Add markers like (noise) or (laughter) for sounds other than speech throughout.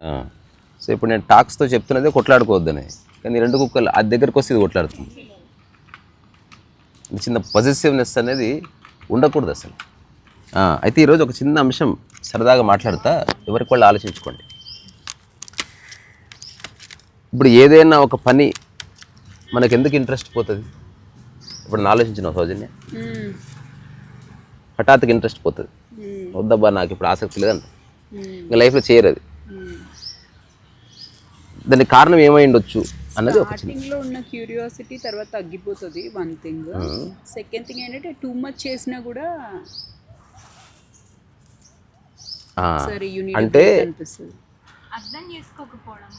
ఆ. సో ఇప్పుడు నేను టాక్స్తో చెప్తున్నదే కొట్లాడుకోవద్దని. కానీ ఈ రెండు కుక్కలు అది దగ్గరకు వస్తే ఇది కొట్లాడుతుంది. చిన్న పొజిటివ్నెస్ అనేది ఉండకూడదు అసలు. ఆ, అయితే ఈరోజు ఒక చిన్న అంశం సరదాగా మాట్లాడతా. ఎవరికి వాళ్ళు ఆలోచించుకోండి. ఇప్పుడు ఏదైనా ఒక పని మనకు ఎందుకు ఇంట్రెస్ట్ పోతుంది? ఇప్పుడు నేను ఆలోచించిన సౌజన్య. హఠాత్తుగా ఇంట్రెస్ట్ పోతుంది. వద్దబ్బా నాకు ఇప్పుడు ఆసక్తి లేదంట. ఇంకా లైఫ్లో చేయరు అది. దానికి కారణం ఏమై ఉండొచ్చు అన్నది ఒక లో ఉన్న క్యూరియాసిటీ తర్వాత తగ్గిపోతుంది వన్ థింగ్ సెకండ్ థింగ్ ఏంటంటే టూ మచ్ చేసినా కూడా ఆ, సరే యూనిట్ అంటే అర్థం చేసుకోకపోవడం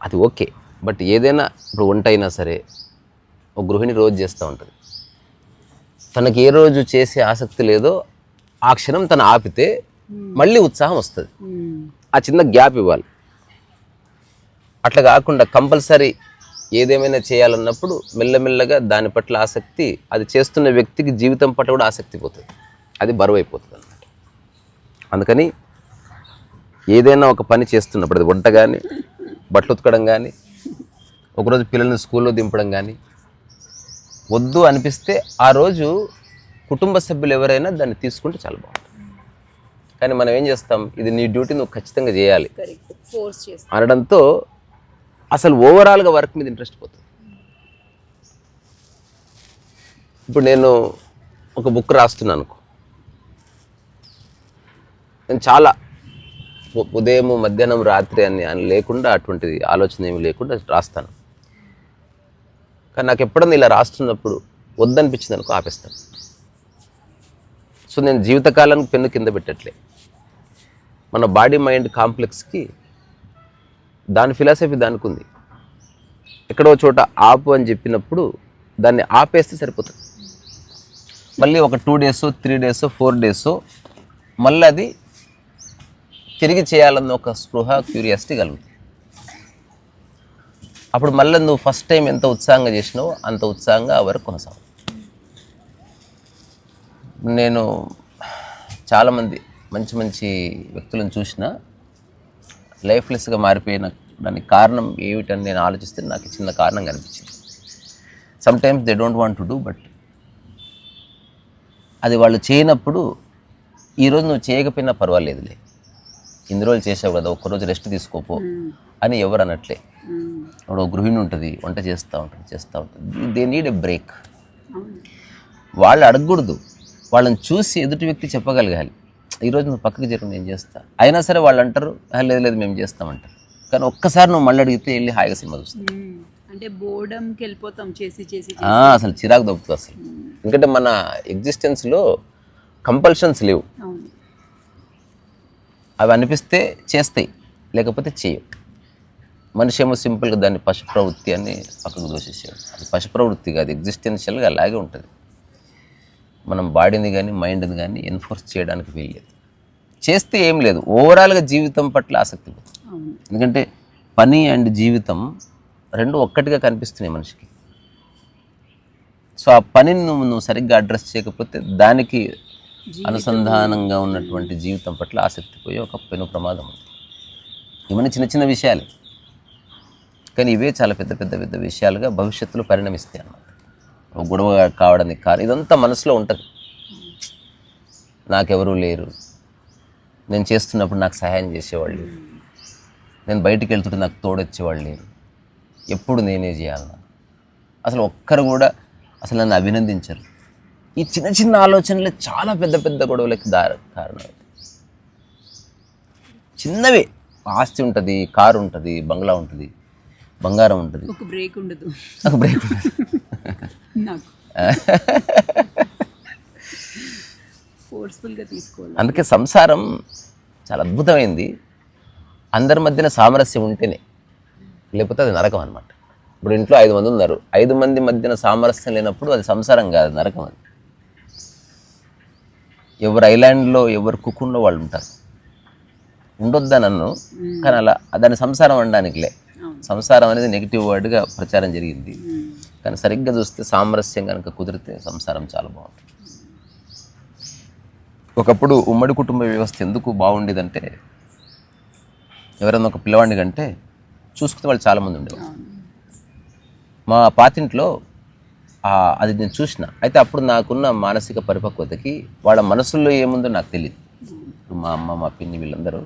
అది ఓకే బట్ ఏదైనా ఇప్పుడు వంట అయినా సరే ఒక గృహిణి రోజు చేస్తూ ఉంటుంది. తనకి ఏ రోజు చేసే ఆసక్తి లేదో ఆ క్షణం తను ఆపితే మళ్ళీ ఉత్సాహం వస్తుంది. ఆ చిన్న గ్యాప్ ఇవ్వాలి. అట్లా కాకుండా కంపల్సరీ ఏదేమైనా చేయాలన్నప్పుడు మెల్లమెల్లగా దాని పట్ల ఆసక్తి అది చేస్తున్న వ్యక్తికి జీవితం పట్ల కూడా ఆసక్తి పోతుంది. అది బరువు అయిపోతుంది అన్నమాట. అందుకని ఏదైనా ఒక పని చేస్తున్నప్పుడు అది వంట కానీ బట్టలు ఉతకడం కానీ ఒకరోజు పిల్లల్ని స్కూల్లో దింపడం కానీ వద్దు అనిపిస్తే ఆ రోజు కుటుంబ సభ్యులు ఎవరైనా దాన్ని తీసుకుంటే చాలా బాగుంటుంది. కానీ మనం ఏం చేస్తాం? ఇది నీ డ్యూటీ నువ్వు ఖచ్చితంగా చేయాలి. అనడంతో అసలు ఓవరాల్గా వర్క్ మీద ఇంట్రెస్ట్ పోతుంది. ఇప్పుడు నేను ఒక బుక్ రాస్తున్నాను అనుకో. నేను చాలా ఉదయం మధ్యాహ్నం రాత్రి అని అని లేకుండా అటువంటిది ఆలోచన ఏమి లేకుండా రాస్తాను. కానీ నాకు ఎప్పుడన్నా ఇలా రాస్తున్నప్పుడు వద్దనిపించింది అనుకో ఆపేస్తాను. సో నేను జీవితకాలానికి పెన్ను కింద పెట్టట్లే. మన బాడీ మైండ్ కాంప్లెక్స్కి దాని ఫిలాసఫీ దానికి ఉంది. ఎక్కడో చోట ఆపు అని చెప్పినప్పుడు దాన్ని ఆపేస్తే సరిపోతుంది. మళ్ళీ ఒక two days three days four days మళ్ళీ అది తిరిగి చేయాలన్న ఒక స్పృహ క్యూరియాసిటీ కలుగుతుంది. అప్పుడు మళ్ళీ నువ్వు ఫస్ట్ టైం ఎంత ఉత్సాహంగా చేసినావో అంత ఉత్సాహంగా ఆ వరకు కొనసాగు. నేను చాలామంది మంచి మంచి వ్యక్తులను చూసిన లైఫ్లెస్గా మారిపోయిన దానికి కారణం ఏమిటని నేను ఆలోచిస్తే నాకు చిన్న కారణం కనిపించింది. Sometimes they don't want to do but అది వాళ్ళు చేయనప్పుడు ఈరోజు నువ్వు చేయకపోయినా పర్వాలేదులే. ఇన్ని రోజులు చేసావు కదా ఒక్కరోజు రెస్ట్ తీసుకోపో అని ఎవరు అనట్లే. ఇప్పుడు ఒక గృహిణి ఉంటుంది వంట చేస్తూ ఉంటుంది చేస్తూ ఉంటుంది. దే నీడ్ ఎ బ్రేక్ వాళ్ళు అడగకూడదు. వాళ్ళని చూసి ఎదుటి వ్యక్తి చెప్పగలగాలి. ఈరోజు నువ్వు పక్కకి జరుగు నేను చేస్తా? అయినా సరే వాళ్ళు అంటారు "ఆ, లేదు లేదు మేము చేస్తామంటారు. కానీ ఒక్కసారి నువ్వు మళ్ళీ అడిగితే వెళ్ళి హాయిగా సినిమా చూస్తావు. అంటే బోర్డంకి వెళ్ళిపోతాం చేసి చేసి అసలు చిరాకు దొబ్బుతుంది అసలు. ఎందుకంటే మన ఎగ్జిస్టెన్స్లో కంపల్షన్స్ లేవు. అవి అనిపిస్తే చేస్తాయి లేకపోతే చేయవు. మనిషి ఏమో సింపుల్గా దాన్ని పశు ప్రవృత్తి అని పక్కకు దోషేసాడు అది పశు ప్రవృత్తి కాదు ఎగ్జిస్టెన్షియల్గా అలాగే ఉంటుంది. మనం బాడీని కానీ మైండ్ని కానీ ఎన్ఫోర్స్ చేయడానికి వీల్లేదు. చేస్తే ఏం లేదు. ఓవరాల్గా జీవితం పట్ల ఆసక్తి ఎందుకంటే పని అండ్ జీవితం రెండు ఒక్కటిగా కనిపిస్తున్నాయి మనిషికి. సో ఆ పనిని నువ్వు నువ్వు సరిగ్గా అడ్రస్ చేయకపోతే దానికి అనుసంధానంగా ఉన్నటువంటి జీవితం పట్ల ఆసక్తి పోయి ఒక పెను ప్రమాదం ఉంది. ఇవన్నీ చిన్న చిన్న విషయాలే. కానీ ఇవే చాలా పెద్ద పెద్ద పెద్ద విషయాలుగా భవిష్యత్తులో పరిణమిస్తాయి అన్నమాట. ఒక గొడవ కావడానికి కారణం ఇదంతా మనసులో ఉంటుంది. నాకెవరూ లేరు. నేను చేస్తున్నప్పుడు నాకు సహాయం చేసేవాళ్ళు. నేను బయటికి వెళ్తుంటే నాకు తోడొచ్చేవాళ్ళు లేరు. ఎప్పుడు నేనే చేయాలన్నా. అసలు ఒక్కరు కూడా అసలు నన్ను అభినందించరు. ఈ చిన్న చిన్న ఆలోచనలే చాలా పెద్ద పెద్ద గొడవలకి దారి కారణం చిన్నవే. ఆస్తి ఉంటుంది కారు ఉంటుంది బంగ్లా ఉంటుంది బంగారం ఉంటుంది. ఒక బ్రేక్ ఉండదు. నాకు బ్రేక్ నాకు. ఫోర్స్ఫుల్గా తీసుకోవాలి. అందుకే సంసారం చాలా అద్భుతమైంది. అందరి మధ్యన సామరస్యం ఉంటేనే. లేకపోతే అది నరకం అనమాట ఇప్పుడు ఇంట్లో ఐదు మంది ఉన్నారు. ఐదు మంది మధ్యన సామరస్యం లేనప్పుడు అది సంసారం కాదు నరకం అది. ఎవరు ఐలాండ్లో ఎవరు కుక్కుండో వాళ్ళు ఉంటారు. ఉండొద్దా నన్ను? కానీ అలా దాన్ని సంసారం అనడానికిలే. సంసారం అనేది నెగిటివ్ వర్డ్గా ప్రచారం జరిగింది. కానీ సరిగ్గా చూస్తే సామరస్యం కనుక కుదిరితే సంసారం చాలా బాగుంటుంది. ఒకప్పుడు ఉమ్మడి కుటుంబ వ్యవస్థ ఎందుకు బాగుండేదంటే ఎవరైనా ఒక పిల్లవాడిని కంటే చూసుకునే వాళ్ళు చాలామంది ఉండేవారు. అవును. మా పాతింట్లో అది నేను చూసిన. అయితే అప్పుడు నాకున్న మానసిక పరిపక్వతకి వాళ్ళ మనసుల్లో ఏముందో నాకు తెలియదు ఇప్పుడు మా అమ్మ మా పిన్ని వీళ్ళందరూ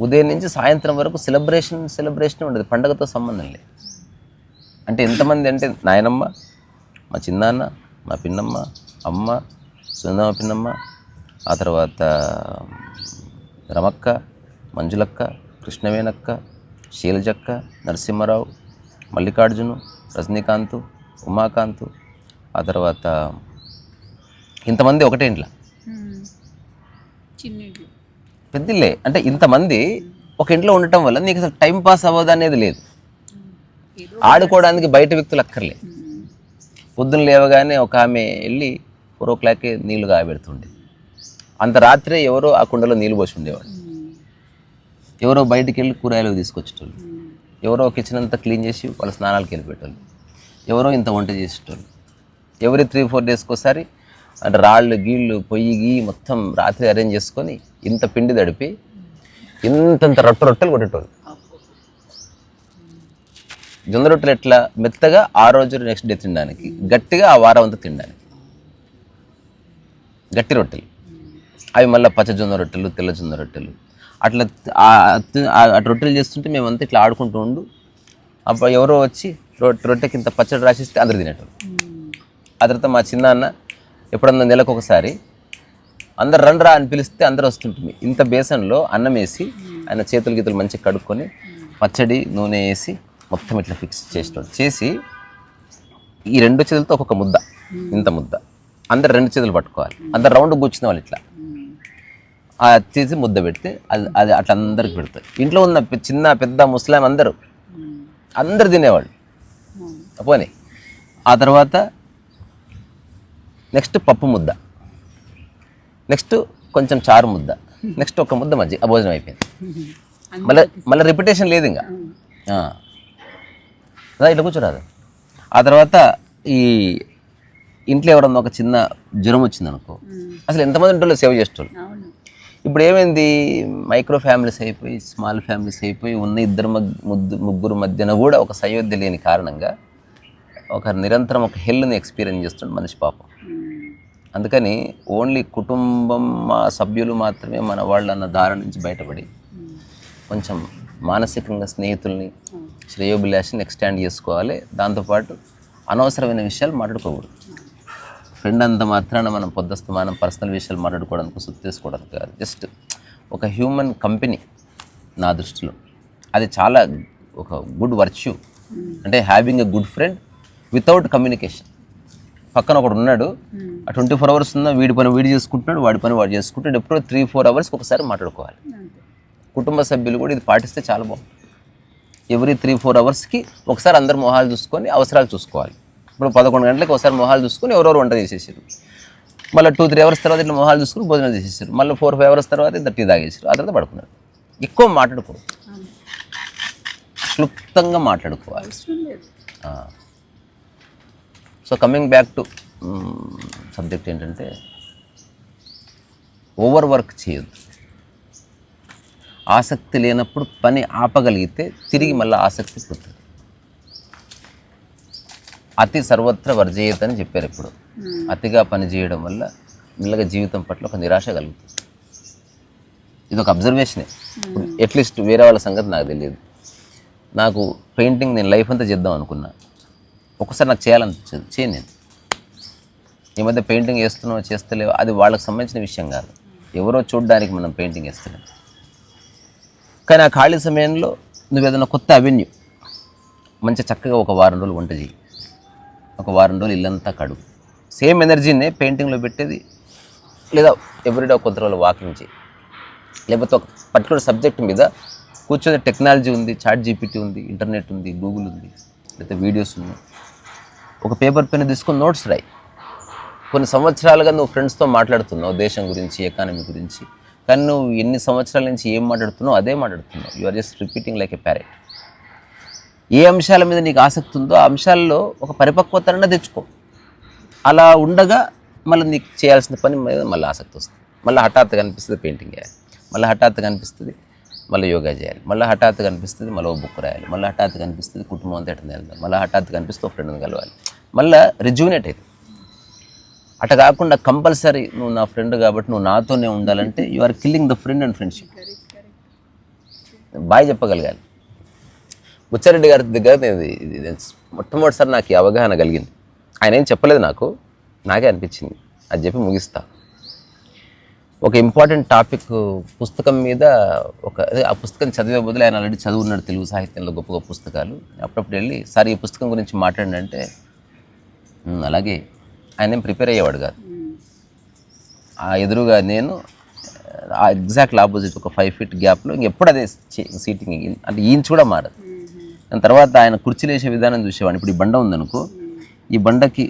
ఉదయం నుంచి సాయంత్రం వరకు సెలబ్రేషన్ సెలబ్రేషన్ ఉండదు. పండగతో సంబంధం లేదు. అంటే ఎంతమంది అంటే నాయనమ్మ మా చిన్నాన్న మా పిన్నమ్మ అమ్మ సుందమ్మ పిన్నమ్మ ఆ తర్వాత రమక్క మంజులక్క కృష్ణవేణక్క శీలజక్క నరసింహారావు మల్లికార్జును రజనీకాంత్ ఉమాకాంత్. ఆ తర్వాత ఇంతమంది ఒకటే ఇంట్లో? పెద్దిల్లే. అంటే ఇంతమంది ఒక ఇంట్లో ఉండటం వల్ల నీకు అసలు టైం పాస్ అవ్వదు అనేది లేదు. ఆడుకోవడానికి బయట వ్యక్తులు అక్కర్లే. పొద్దున్న లేవగానే ఒక ఆమె వెళ్ళి ఫోర్ ఓ క్లాక్కి నీళ్ళు కాబెడుతుండే అంత రాత్రే ఎవరో ఆ కుండలో నీళ్ళు పోసి ఉండేవాడు. ఎవరో బయటికి వెళ్ళి కూరగాయలు తీసుకొచ్చేటోళ్ళు. ఎవరో కిచెన్ అంతా క్లీన్ చేసి వాళ్ళ స్నానాలకు వెళ్ళిపెట్టేవాళ్ళు ఎవరో ఇంత వంట చేసేటోళ్ళు. ఎవరి త్రీ ఫోర్ డేస్కి ఒకసారి అంటే రాళ్ళు గీళ్ళు పొయ్యి గీ మొత్తం రాత్రి అరేంజ్ చేసుకొని ఇంత పిండి తడిపి ఇంతంత రొట్టె రొట్టెలు కొట్టేటోళ్ళు. జొంద జొన్న రొట్టెలు ఎట్లా? మెత్తగా ఆ రోజు నెక్స్ట్ డే తినడానికి. గట్టిగా ఆ వారం అంతా తినడానికి. గట్టి రొట్టెలు. అవి మళ్ళీ పచ్చ జొన్న రొట్టెలు తెల్ల జొన్న రొట్టెలు అట్లా అటు రొట్టెలు చేస్తుంటే మేమంతా ఇట్లా ఆడుకుంటూ ఉండు. అప్పుడు ఎవరో వచ్చి రొట్టె రొట్టెకి ఇంత పచ్చడి రాసిస్తే అందరు తినేటోళ్ళు. ఆ తర్వాత మా చిన్నాన్న ఎప్పుడన్నా నెలకు ఒకసారి అందరు రండ్రా అని పిలిస్తే అందరు వస్తుంటుంది. ఇంత బేసన్లో అన్నం వేసి ఆయన చేతులు గీతలు మంచిగా కడుక్కొని పచ్చడి నూనె వేసి మొత్తం ఇట్లా ఫిక్స్ చేసేటోడు చేసి ఈ రెండు చేతులతో ఒక్కొక్క ముద్ద ఇంత ముద్ద. అందరు రెండు చేతులు పట్టుకోవాలి. అందరు రౌండ్ కూర్చున్న వాళ్ళు ఇట్లా. తీసి ముద్ద పెడితే అది అది అట్లా అందరికి పెడతారు ఇంట్లో ఉన్న చిన్న పెద్ద ముస్లాం అందరూ. అందరు తినేవాళ్ళు. పోనీ. ఆ తర్వాత నెక్స్ట్ పప్పు ముద్ద. నెక్స్ట్ కొంచెం చారు ముద్ద. నెక్స్ట్ ఒక ముద్ద మజ్జిగ ఆ భోజనం అయిపోయింది. మళ్ళీ మళ్ళీ రిపిటేషన్ లేదు ఇంకా. ఇట్లా కూర్చోరాదు ఆ తర్వాత ఈ ఇంట్లో ఎవరన్నా ఒక చిన్న జ్వరం వచ్చింది అనుకో. అసలు ఎంతమంది ఉంటుందో సేవ్ చేసేటోళ్ళు? అవును. ఇప్పుడు ఏమైంది మైక్రో ఫ్యామిలీస్ అయిపోయి స్మాల్ ఫ్యామిలీస్ అయిపోయి ఉన్న ఇద్దరు ముగ్గురు మధ్యన కూడా ఒక సయోధ్య లేని కారణంగా ఒక నిరంతరం ఒక హెల్ని ఎక్స్పీరియన్స్ చేస్తుంది మనిషి పాపం. అందుకని ఓన్లీ కుటుంబం మా సభ్యులు మాత్రమే మన వాళ్ళు అన్న దారి నుంచి బయటపడి. కొంచెం మానసికంగా స్నేహితుల్ని. శ్రేయోభిలాషిని ఎక్స్టాండ్ చేసుకోవాలి దాంతోపాటు అనవసరమైన విషయాలు మాట్లాడుకోకూడదు ఫ్రెండ్ అంత మాత్రాన మనం పొద్దుస్తమానం పర్సనల్ విషయాలు మాట్లాడుకోవడానికి సుత్తు తీసుకోవడానికి కాదు. జస్ట్ ఒక హ్యూమన్ కంపెనీ నా దృష్టిలో. అది చాలా ఒక గుడ్ వర్చ్యూ అంటే having a good friend without communication పక్కన ఒకడు ఉన్నాడు ఆ ట్వంటీ ఫోర్ అవర్స్ ఉన్న వీడి పని వీడి చేసుకుంటున్నాడు వాడి పని వాడు చేసుకుంటాడు ఎప్పుడో త్రీ ఫోర్ అవర్స్కి ఒకసారి మాట్లాడుకోవాలి. కుటుంబ సభ్యులు కూడా ఇది పాటిస్తే చాలా బాగుంటుంది. ఎవ్రీ త్రీ ఫోర్ అవర్స్కి ఒకసారి అందరు మొహాలు చూసుకొని అవసరాలు చూసుకోవాలి. ఇప్పుడు పదకొండు గంటలకు ఒకసారి మొహాలు చూసుకొని ఎవరెవరు వంట చేసేసారు. మళ్ళీ టూ త్రీ అవర్స్ తర్వాత ఇట్లా మొహాలు చూసుకుని భోజనం చేసేసారు. మళ్ళీ ఫోర్ ఫైవ్ అవర్స్ తర్వాత ఇంత టీ తాగేసారు. ఆ తర్వాత పడుకున్నారు. ఎక్కువ మాట్లాడుకోరు. క్లుప్తంగా మాట్లాడుకోవాలి. So coming back to subject ఏంటంటే ఓవర్ వర్క్ చేయొద్దు. ఆసక్తి లేనప్పుడు పని ఆపగలిగితే తిరిగి మళ్ళీ ఆసక్తి పుడుతుంది అతి సర్వత్ర వర్జయత అని చెప్పారు ఇప్పుడు. అతిగా పని చేయడం వల్ల మెల్లగా జీవితం పట్ల ఒక నిరాశ కలుగుతుంది. ఇది ఒక అబ్జర్వేషనే అట్లీస్ట్ వేరే వాళ్ళ సంగతి నాకు తెలియదు. నాకు పెయింటింగ్ నేను లైఫ్ అంతా చేద్దాం అనుకున్నా. ఒక్కసారి నాకు చేయాలనిపించదు. చేయను నేను. ఈ మధ్య పెయింటింగ్ వేస్తున్నావు చేస్తలేవు? అది వాళ్ళకి సంబంధించిన విషయం కాదు. ఎవరో చూడడానికి మనం పెయింటింగ్ వేస్తున్నాం కానీ ఆ ఖాళీ సమయంలో నువ్వు ఏదైనా కొత్త అవెన్యూ మంచి చక్కగా ఒక వారం రోజులు వంట చేయి ఒక వారం రోజులు ఇల్లంతా కడుగు సేమ్ ఎనర్జీనే పెయింటింగ్లో పెట్టేది. లేదా ఎవ్రీడే కొంత రోజులు వాకింగ్ చేయి. లేకపోతే ఒక పర్టికులర్ సబ్జెక్ట్ మీద కూర్చొని టెక్నాలజీ ఉంది చాట్ జీపీటీ ఉంది ఇంటర్నెట్ ఉంది గూగుల్ ఉంది లేకపోతే వీడియోస్ ఉన్నాయి. ఒక పేపర్ పెన్ తీసుకొని నోట్స్ రాయి. కొన్ని సంవత్సరాలుగా నువ్వు ఫ్రెండ్స్తో మాట్లాడుతున్నావు దేశం గురించి ఎకానమీ గురించి. కానీ నువ్వు ఎన్ని సంవత్సరాల నుంచి ఏం మాట్లాడుతున్నావు అదే మాట్లాడుతున్నావు. You are just repeating like a parrot ఏ అంశాల మీద నీకు ఆసక్తి ఉందో ఆ అంశాల్లో ఒక పరిపక్వతన తెచ్చుకో. అలా ఉండగా మళ్ళీ నీకు చేయాల్సిన పని మీద మళ్ళీ ఆసక్తి వస్తుంది. మళ్ళీ హఠాత్తుగా అనిపిస్తుంది పెయింటింగ్ వేయాలి. మళ్ళీ హఠాత్తుగా అనిపిస్తుంది మళ్ళీ యోగా చేయాలి. మళ్ళీ హఠాత్తుగా అనిపిస్తుంది మళ్ళీ ఓ బుక్ రాయాలి. మళ్ళీ హఠాత్తుగా అనిపిస్తుంది కుటుంబం అంతా ఎట్లా వెళ్దాం మళ్ళీ హఠాత్తుగా అనిపిస్తే ఒక ఫ్రెండ్ని కలవాలి. మళ్ళీ రిజ్యూనేట్ అవుతుంది అట్లా కాకుండా కంపల్సరీ నువ్వు నా ఫ్రెండ్ కాబట్టి నువ్వు నాతోనే ఉండాలంటే you are killing the friend and friendship boy చెప్పగలగాలి. బుచ్చారెడ్డి గారి దగ్గర నేను ఇది- మొట్టమొదటిసారి నాకు అవగాహన కలిగింది. ఆయన ఏం చెప్పలేదు నాకు నాకే అనిపించింది. అది చెప్పి ముగిస్తా. ఒక ఇంపార్టెంట్ టాపిక్ పుస్తకం మీద ఒక ఆ పుస్తకం చదివే బదులు ఆయన ఆల్రెడీ చదువున్నాడు తెలుగు సాహిత్యంలో గొప్ప గొప్ప పుస్తకాలు. అప్పుడప్పుడు వెళ్ళి సార్ ఈ పుస్తకం గురించి మాట్లాడినంటే అలాగే. ఆయన ఏం ప్రిపేర్ అయ్యేవాడు కాదు. ఆ ఎదురుగా నేను ఆ ఎగ్జాక్ట్ ఆపోజిట్ ఒక ఫైవ్ ఫీట్ గ్యాప్లో ఇంకెప్పుడు అదే సీటింగ్ అంటే ఈంచ్ కూడా మారదు. దాని తర్వాత ఆయన కుర్చీలు వేసే విధానం చూసేవాడిని. ఇప్పుడు ఈ బండ ఉందనుకో ఈ బండకి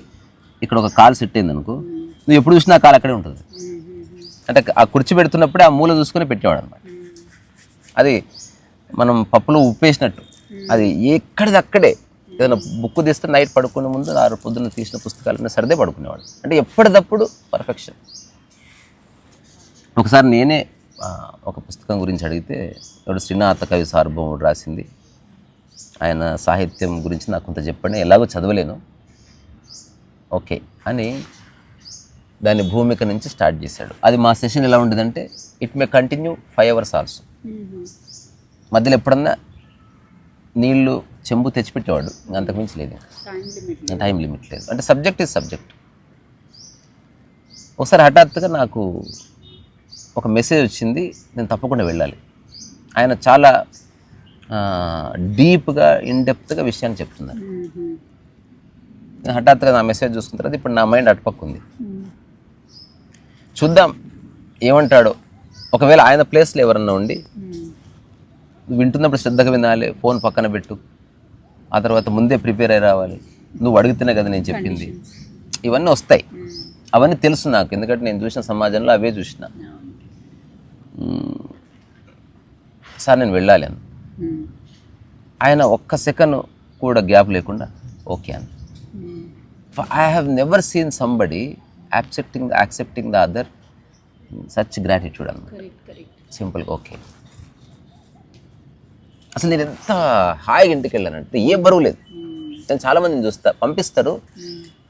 ఇక్కడ ఒక కాలు సెట్ అయిందనుకో నువ్వు ఎప్పుడు చూసినా ఆ కాలు అక్కడే ఉంటుంది. అంటే ఆ కుర్చీ పెడుతున్నప్పుడే ఆ మూల చూసుకొని పెట్టేవాడు అనమాట అది మనం పప్పులో ఉప్పేసినట్టు. అది ఎక్కడిది అక్కడే. ఏదైనా బుక్ తీస్తే నైట్ పడుకునే ముందు ఆరు పొద్దున్న తీసిన పుస్తకాలన్నీ సర్దే పడుకునేవాడు. అంటే ఎప్పటిదప్పుడు పర్ఫెక్షన్. ఒకసారి నేనే ఒక పుస్తకం గురించి అడిగితే ఎవడు శ్రీనాథ కవి సార్భౌముడు రాసింది. ఆయన సాహిత్యం గురించి నాకు కొంత చెప్పండి. ఎలాగో చదవలేను. ఓకే. అని దాని భూమిక నుంచి స్టార్ట్ చేశాడు. అది మా సెషన్ ఎలా ఉండేదంటే it may continue five hours also. మధ్యలో ఎప్పుడన్నా నీళ్ళు చెంబు తెచ్చిపెట్టేవాడు. ఇంకా అంతకుమించి లేదు. టైం లిమిట్ టైం లిమిట్ లేదు. అంటే సబ్జెక్ట్ ఇస్ సబ్జెక్ట్ ఒకసారి హఠాత్తుగా నాకు ఒక మెసేజ్ వచ్చింది. నేను తప్పకుండా వెళ్ళాలి. ఆయన చాలా డీప్గా ఇన్డెప్త్గా విషయాన్ని చెప్తున్నారు. నేను హఠాత్తుగా నా మెసేజ్ చూసుకున్న తర్వాత ఇప్పుడు నా మైండ్ అటుపక్క ఉంది. చూద్దాం ఏమంటాడో. ఒకవేళ ఆయన ప్లేస్లో ఎవరన్నా ఉండి వింటున్నప్పుడు శ్రద్ధగా వినాలి ఫోన్ పక్కన పెట్టు. ఆ తర్వాత ముందే ప్రిపేర్ అయి రావాలి. నువ్వు అడుగుతున్నా కదా నేను చెప్పింది. ఇవన్నీ వస్తాయి. అవన్నీ తెలుసు నాకు. ఎందుకంటే నేను చూసిన సమాజంలో అవే చూసిన. సార్ నేను వెళ్ళాలి అని ఆయన ఒక్క సెకండ్ కూడా గ్యాప్ లేకుండా ఓకే అని. I have never seen somebody accepting accepting the other such gratitude correct simple okay అసలు నేను ఎంత హాయిగా ఇంటికి వెళ్ళానంటే ఏ బరువు లేదు. నేను చాలా మందిని చూస్తా పంపిస్తారు.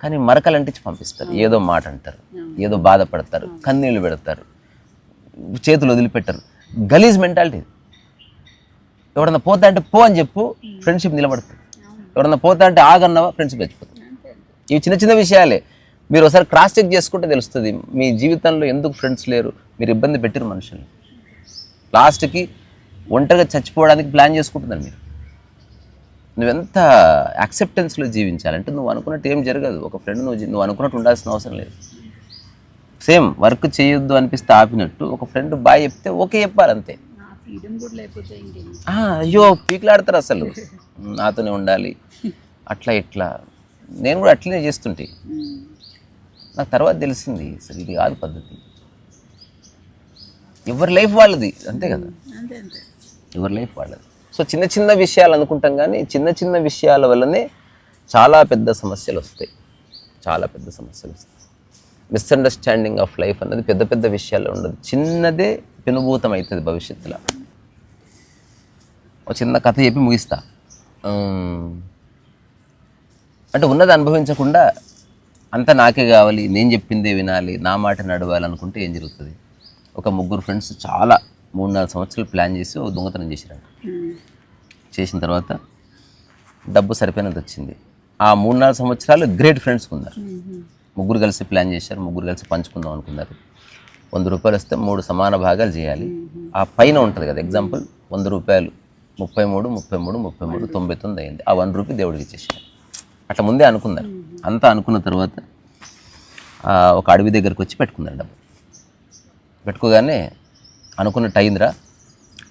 కానీ మరకలు అంటించి పంపిస్తారు ఏదో మాట అంటారు. ఏదో బాధపడతారు. కన్నీళ్ళు పెడతారు. చేతులు వదిలిపెట్టరు. గలీజ్ మెంటాలిటీ ఎవడన్నా పోతా అంటే పో అని చెప్పు ఫ్రెండ్షిప్ నిలబడుతుంది. ఎవడన్నా పోతా అంటే ఆగన్నావా ఫ్రెండ్షిప్ చచ్చిపోతుంది ఇవి చిన్న చిన్న విషయాలే. మీరు ఒకసారి క్రాస్ చెక్ చేసుకుంటే తెలుస్తుంది మీ జీవితంలో ఎందుకు ఫ్రెండ్స్ లేరు మీరు ఇబ్బంది పెట్టిరు మనుషుల్ని. లాస్ట్కి ఒంటరిగా చచ్చిపోవడానికి ప్లాన్ చేసుకుంటున్నారు మీరు. నువ్వెంత యాక్సెప్టెన్స్లో జీవించాలంటే నువ్వు అనుకున్నట్టు ఏం జరగదు. ఒక ఫ్రెండ్ నువ్వు నువ్వు అనుకున్నట్టు ఉండాల్సిన అవసరం లేదు. సేమ్ వర్క్ చేయొద్దు అనిపిస్తే ఆపినట్టు ఒక ఫ్రెండ్ బాయ్ చెప్తే ఓకే చెప్పాలి అయ్యో పీకులాడతారు అసలు. (laughs) నాతోనే ఉండాలి. అట్లా ఇట్లా. నేను కూడా అట్లనే చేస్తుంటే. నాకు తర్వాత తెలిసింది అసలు ఇది కాదు పద్ధతి. ఎవరి లైఫ్ వాళ్ళది అంతే కదా? అంతే అంతే. ఎవరి లైఫ్ వాళ్ళది. సో చిన్న చిన్న విషయాలు అనుకుంటాం కానీ చిన్న చిన్న విషయాల వల్లనే చాలా పెద్ద సమస్యలు వస్తాయి. చాలా పెద్ద సమస్యలు వస్తాయి. మిస్అండర్స్టాండింగ్ ఆఫ్ లైఫ్ అన్నది పెద్ద పెద్ద విషయాల్లో ఉండదు. చిన్నదే పెనుభూతం అవుతుంది భవిష్యత్తులో. ఒక చిన్న కథ చెప్పి ముగిస్తా. అంటే ఉన్నది అనుభవించకుండా అంతా నాకే కావాలి నేను చెప్పిందే వినాలి నా మాట నడవాలి అనుకుంటే ఏం జరుగుతుంది? ఒక ముగ్గురు ఫ్రెండ్స్ చాలా మూడు నాలుగు సంవత్సరాలు ప్లాన్ చేసి ఒక దొంగతనం చేసిరంట. చేసిన తర్వాత డబ్బు సరిపోయినంత వచ్చింది. ఆ మూడు నాలుగు సంవత్సరాలు గ్రేట్ ఫ్రెండ్స్ ఉన్నారు. ముగ్గురు కలిసి ప్లాన్ చేశారు ముగ్గురు కలిసి పంచుకుందాం అనుకున్నారు. వంద రూపాయలు వస్తే మూడు సమాన భాగాలు చేయాలి. ఆ పైన ఉంటుంది కదా ఎగ్జాంపుల్ వంద రూపాయలు ముప్పై మూడు ముప్పై మూడు ముప్పై మూడు తొంభై తొమ్మిది అయింది ఆ వన్ రూపీ దేవుడికి ఇచ్చేసారు అట్లా ముందే అనుకున్నారు అంతా అనుకున్న తర్వాత ఒక అడవి దగ్గరికి వచ్చి పెట్టుకున్నారు డబ్బు. పెట్టుకోగానే అనుకున్నట్టు అయిందిరా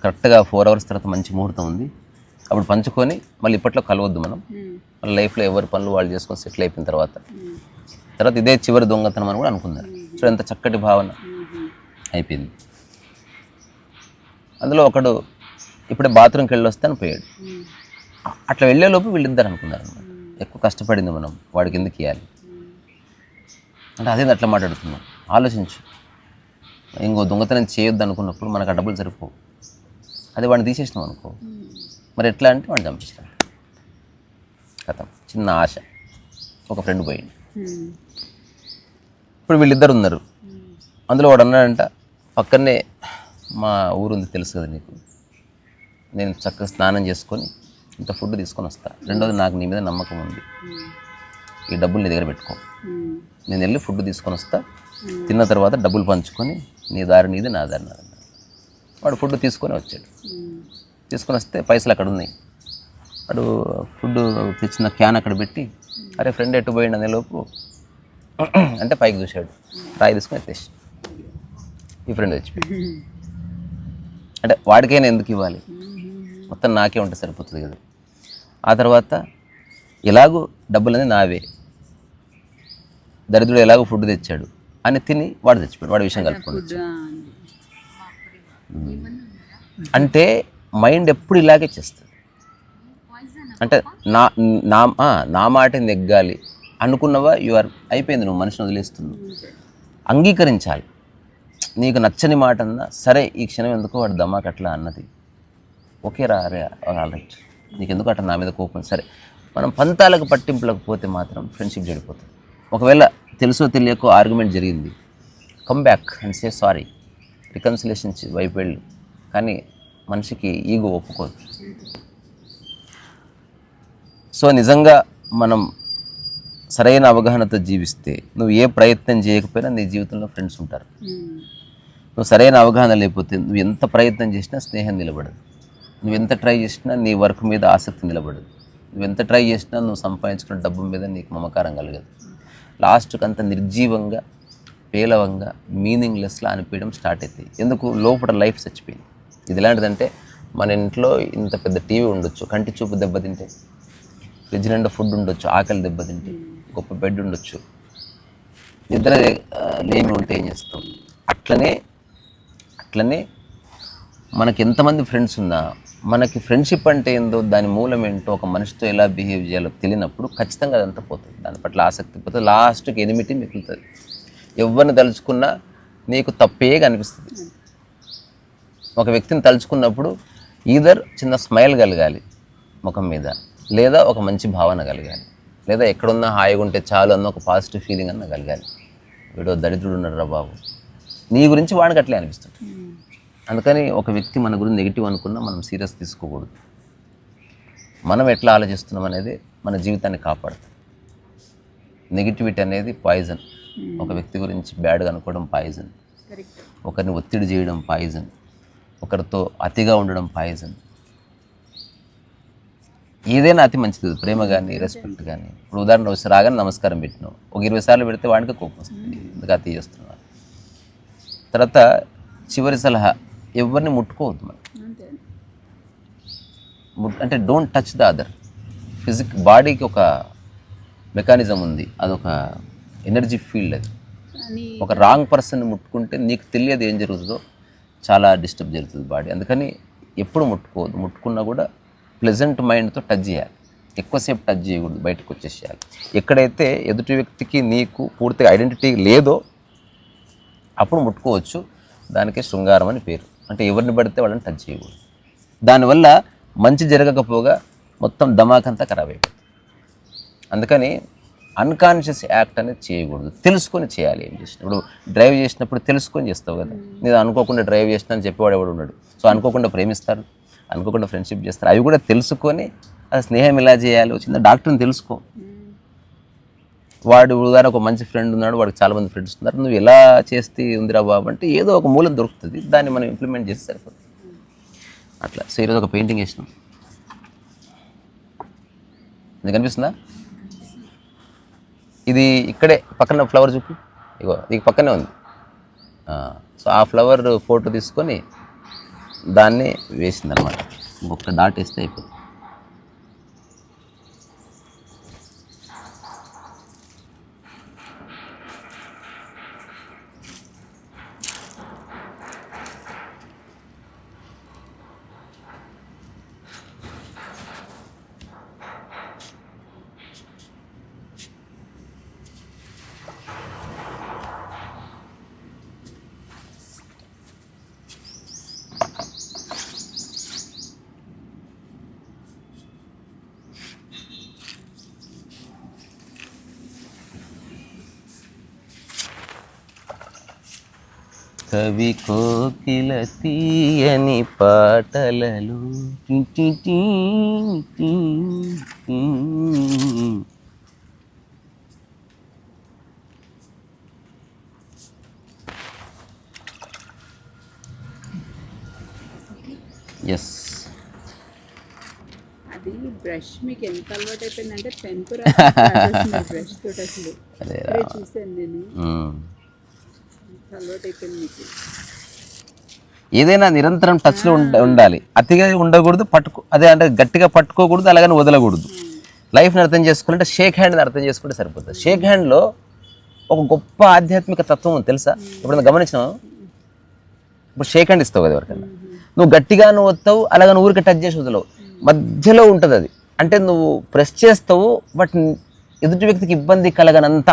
కరెక్ట్గా ఫోర్ అవర్స్ తర్వాత మంచి ముహూర్తం ఉంది. అప్పుడు పంచుకొని మళ్ళీ ఇప్పట్లో కలవద్దు మనం. మన లైఫ్లో ఎవరి పనులు వాళ్ళు చేసుకొని సెటిల్ అయిపోయిన తర్వాత. తర్వాత ఇదే చివరి దొంగతనం అని కూడా అనుకున్నారు. సో ఎంత చక్కటి భావన. అయిపోయింది. అందులో ఒకడు ఇప్పుడే బాత్రూమ్కి వెళ్ళి వస్తే అని పోయాడు. అట్లా వెళ్ళేలోపు వీళ్ళిద్దరు అనుకున్నారు అనమాట. ఎక్కువ కష్టపడింది మనం వాడికి ఎందుకు ఇవ్వాలి అంటే అదే అట్లా మాట్లాడుతున్నాం ఆలోచించు. ఇంకో దొంగతనం చేయొద్దు అనుకున్నప్పుడు మనకు ఆ డబ్బులు సరిపోవు. అది వాడిని తీసేసినాం అనుకో. మరి ఎట్లా అంటే వాడిని చంపించాడు కథం. చిన్న ఆశ. ఒక ఫ్రెండ్ పోయింది ఇప్పుడు వీళ్ళిద్దరు ఉన్నారు. అందులో వాడు అన్నాడంట పక్కనే మా ఊరుంది తెలుసు కదా నీకు. నేను చక్కగా స్నానం చేసుకొని ఇంత ఫుడ్ తీసుకొని వస్తా. రెండోది నాకు నీ మీద నమ్మకం ఉంది. ఈ డబ్బులు నీ దగ్గర పెట్టుకో. నేను వెళ్ళి ఫుడ్ తీసుకొని వస్తా. తిన్న తర్వాత డబ్బులు పంచుకొని నీ దారి నీది నా దారి నాది. వాడు ఫుడ్ తీసుకొని వచ్చాడు. తీసుకొని వస్తే పైసలు అక్కడ ఉన్నాయి. వాడు ఫుడ్ తెచ్చిన క్యాన్ అక్కడ పెట్టి అరే ఫ్రెండ్ ఎటు పోయిండు అనే లోపు (clears throat) అంటే పైకి చూశాడు. రాయి తీసుకొని ఎత్తేసి. ఈ ఫ్రెండ్ తెచ్చిపోయి (laughs) అంటే వాడికైనా ఎందుకు ఇవ్వాలి? మొత్తం నాకే ఉంటే సరిపోతుంది కదా. ఆ తర్వాత ఎలాగో డబ్బులన్నీ నావే. దరిద్రుడు ఎలాగో ఫుడ్ తెచ్చాడు అని తిని వాడు తెచ్చిపోయాడు వాడి విషయం కలుపుకోండి అంటే మైండ్ ఎప్పుడు ఇలాగే చేస్తుంది. అంటే నా నా నా మాట నెగ్గాలి అనుకున్నవా యు ఆర్ అయిపోయింది నువ్వు మనిషిని వదిలేస్తున్నావు. అంగీకరించాలి. నీకు నచ్చని మాట అన్నా సరే ఈ క్షణం ఎందుకో వాడు దమాక్ అట్లా అన్నది. ఓకే రా రైట్ నీకు ఎందుకు అట్లా నా మీద కోపం? సరే. మనం పంతాలకు పట్టింపులకు పోతే మాత్రం ఫ్రెండ్షిప్ చెడిపోతుంది ఒకవేళ తెలుసో తెలియకో ఆర్గ్యుమెంట్ జరిగింది. Come back and say sorry reconciliation వైపు వెళ్ళు. కానీ మనిషికి ఈగో ఒప్పుకోదు. సో నిజంగా మనం సరైన అవగాహనతో జీవిస్తే నువ్వు ఏ ప్రయత్నం చేయకపోయినా నీ జీవితంలో ఫ్రెండ్స్ ఉంటారు. నువ్వు సరైన అవగాహన లేకపోతే నువ్వు ఎంత ప్రయత్నం చేసినా స్నేహం నిలబడదు. నువ్వు ఎంత ట్రై చేసినా నీ వర్క్ మీద ఆసక్తి నిలబడదు. నువ్వు ఎంత ట్రై చేసినా నువ్వు సంపాదించుకున్న డబ్బు మీద నీకు మమకారం కలగదు. లాస్ట్కి అంత నిర్జీవంగా పేలవంగా మీనింగ్లెస్లా అనిపించడం స్టార్ట్ అవుతాయి ఎందుకు? లోపల లైఫ్ చచ్చిపోయింది. ఇది ఎలాంటిదంటే మన ఇంట్లో ఇంత పెద్ద టీవీ ఉండొచ్చు కంటి చూపు దెబ్బతింటే ఫ్రిడ్జ్ నిండా ఫుడ్ ఉండొచ్చు ఆకలి దెబ్బతింటే గొప్ప బెడ్ ఉండొచ్చు. నిద్ర లేని ఉంటే ఏం చేస్తాం? అట్లనే అట్లనే మనకి ఎంతమంది ఫ్రెండ్స్ ఉన్నా మనకి ఫ్రెండ్షిప్ అంటే ఏందో దాని మూలం ఏంటో ఒక మనిషితో ఎలా బిహేవ్ చేయాలో తెలియనప్పుడు ఖచ్చితంగా అదంతా పోతుంది. దాని పట్ల ఆసక్తి పోతుంది. లాస్ట్కి ఎనిమిటి మిగులుతుంది. ఎవరిని తలుచుకున్నా నీకు తప్పే కనిపిస్తుంది. ఒక వ్యక్తిని తలుచుకున్నప్పుడు ఈధర్ చిన్న స్మైల్ కలగాలి ముఖం మీద లేదా ఒక మంచి భావన కలగాలి లేదా ఎక్కడున్నా హాయిగా ఉంటే చాలు అన్న ఒక పాజిటివ్ ఫీలింగ్ అన్న కలగాలి. వీడో దరిద్రుడు ఉన్నాడు రా బాబు. నీ గురించి వాడికి అట్లే అనిపిస్తుంది. అందుకని ఒక వ్యక్తి మన గురించి నెగిటివ్ అనుకున్నా మనం సీరియస్ తీసుకోకూడదు. మనం ఎట్లా ఆలోచిస్తున్నాం అనేది మన జీవితాన్ని కాపాడుతుంది. నెగిటివిటీ అనేది పాయిజన్ ఒక వ్యక్తి గురించి బ్యాడ్గా అనుకోవడం పాయిజన్ ఒకరిని ఒత్తిడి చేయడం పాయిజన్ ఒకరితో అతిగా ఉండడం పాయిజన్ ఏదైనా అతి మంచిది. ప్రేమ కానీ రెస్పెక్ట్ కానీ ఇప్పుడు ఉదాహరణ వచ్చి రాగానే నమస్కారం పెట్టినావు ఒక ఇరవై సార్లు పెడితే వాడికి కోపం వస్తుంది. ఎందుకు అతి చేస్తున్నావు తర్వాత చివరి సలహా. ఎవరిని ముట్టుకోవద్దు మనం. అంటే don't touch the other physique బాడీకి ఒక మెకానిజం ఉంది. అదొక ఎనర్జీ ఫీల్డ్ అది. ఒక రాంగ్ పర్సన్ ముట్టుకుంటే నీకు తెలియదు ఏం జరుగుతుందో చాలా డిస్టర్బ్ జరుగుతుంది బాడీ అందుకని ఎప్పుడు ముట్టుకోవద్దు. ముట్టుకున్నా కూడా ప్లెజెంట్ మైండ్తో టచ్ చేయాలి. ఎక్కువసేపు టచ్ చేయకూడదు బయటకు వచ్చేసేయాలి. ఎక్కడైతే ఎదుటి వ్యక్తికి నీకు పూర్తిగా ఐడెంటిటీ లేదో అప్పుడు ముట్టుకోవచ్చు. దానికే శృంగారం అని పేరు. అంటే ఎవరిని పడితే వాళ్ళని టచ్ చేయకూడదు. దానివల్ల మంచి జరగకపోగా మొత్తం దమాకంతా ఖరాబ్ అయిపోతుంది. అందుకని అన్కాన్షియస్ యాక్ట్ అనేది చేయకూడదు. తెలుసుకొని చేయాలి ఏం చేసిన. ఇప్పుడు డ్రైవ్ చేసినప్పుడు తెలుసుకొని చేస్తావు కదా. నేను అనుకోకుండా డ్రైవ్ చేసిన అని చెప్పేవాడు ఎవడు ఉన్నాడు సో అనుకోకుండా ప్రేమిస్తారు అనుకోకుండా ఫ్రెండ్షిప్ చేస్తారు. అవి కూడా తెలుసుకొని ఆ స్నేహం ఎలా చేయాలి చిన్న డాక్టర్ని తెలుసుకో. వాడు ఉదాహరణ ఒక మంచి ఫ్రెండ్ ఉన్నాడు వాడికి చాలా మంది ఫ్రెండ్స్ ఉన్నారు. నువ్వు ఎలా చేస్తే ఉందిరా బాబు అంటే ఏదో ఒక మూలం దొరుకుతుంది దాన్ని మనం ఇంప్లిమెంట్ చేస్తే సరిపోతుంది. అట్లా. సో ఈరోజు ఒక పెయింటింగ్ వేసినాం ఇది కనిపిస్తుందా? ఇది ఇక్కడే పక్కన ఫ్లవర్ చూపి. ఇగో ఇది పక్కనే ఉంది. సో ఆ ఫ్లవర్ ఫోటో తీసుకొని దాన్ని వేసిందనమాట ఇంకొక డాట్ వేస్తే అయిపోతుంది. కవి కోకిల తీయని పాటలలో. ఎస్ అది బ్రష్ మీకు ఎంత అలవాటు అయిపోయిందంటే పెన్కు బ్రష్ తోటి అసలు. (laughs) చూసాను నేను మ్మ్. ఎంత అలవాటు అయిపోయింది మీకు ఏదైనా నిరంతరం టచ్లో ఉండ ఉండాలి. అతిగా ఉండకూడదు పట్టుకో అదే అంటే గట్టిగా పట్టుకోకూడదు అలాగని వదలకూడదు. లైఫ్ని అర్థం చేసుకోవాలంటే షేక్ హ్యాండ్ని అర్థం చేసుకుంటే సరిపోతుంది. షేక్ హ్యాండ్లో ఒక గొప్ప ఆధ్యాత్మిక తత్వం తెలుసా? ఇప్పుడు గమనించినావు? ఇప్పుడు షేక్ హ్యాండ్ ఇస్తావు కదా ఎవరికైనా. నువ్వు గట్టిగా నువ్వు వస్తావు అలాగ నువ్వు ఊరికి టచ్ చేసి వదలవు. మధ్యలో ఉంటుంది అది అంటే నువ్వు ప్రెస్ చేస్తావు బట్ ఎదుటి వ్యక్తికి ఇబ్బంది కలగనంత.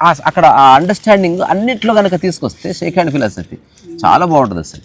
అక్కడ ఆ అండర్స్టాండింగ్ అన్నిట్లో కనుక తీసుకొస్తే షేక్ హ్యాండ్ ఫిలాసఫీ చాలా బాగుంటుంది అసలు.